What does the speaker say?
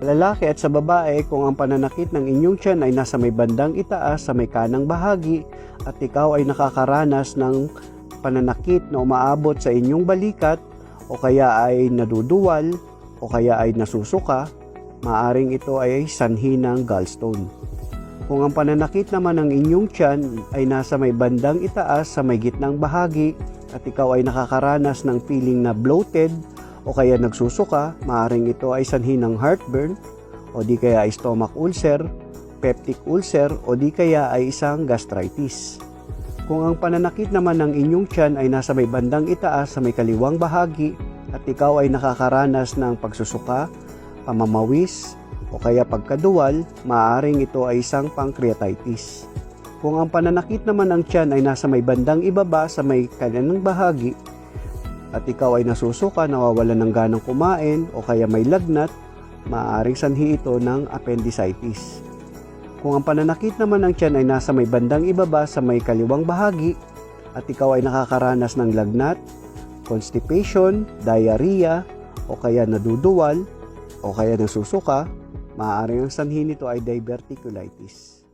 lalaki at sa babae kung ang pananakit ng inyong tiyan ay nasa may bandang itaas sa may kanang bahagi at ikaw ay nakakaranas ng pananakit na umaabot sa inyong balikat o kaya ay naduduwal o kaya ay nasusuka, maaring ito ay sanhi ng gallstone. Kung ang pananakit naman ng inyong tiyan ay nasa may bandang itaas sa may gitnang bahagi at ikaw ay nakakaranas ng feeling na bloated o kaya nagsusuka, maaring ito ay sanhi ng heartburn o di kaya ay stomach ulcer, peptic ulcer o di kaya ay isang gastritis. Kung ang pananakit naman ng inyong tiyan ay nasa may bandang itaas sa may kaliwang bahagi at ikaw ay nakakaranas ng pagsusuka, pamamawis o kaya pagkaduwal, maaring ito ay isang pancreatitis. Kung ang pananakit naman ng tiyan ay nasa may bandang ibaba sa may kanang bahagi at ikaw ay nasusuka, nawawalan ng ganang kumain o kaya may lagnat, maaaring sanhi ito ng appendicitis. Kung ang pananakit naman ng tiyan ay nasa may bandang ibaba sa may kaliwang bahagi at ikaw ay nakakaranas ng lagnat, constipation, diarrhea o kaya naduduwal o kaya nasusuka, maaaring ang sanhi nito ay diverticulitis.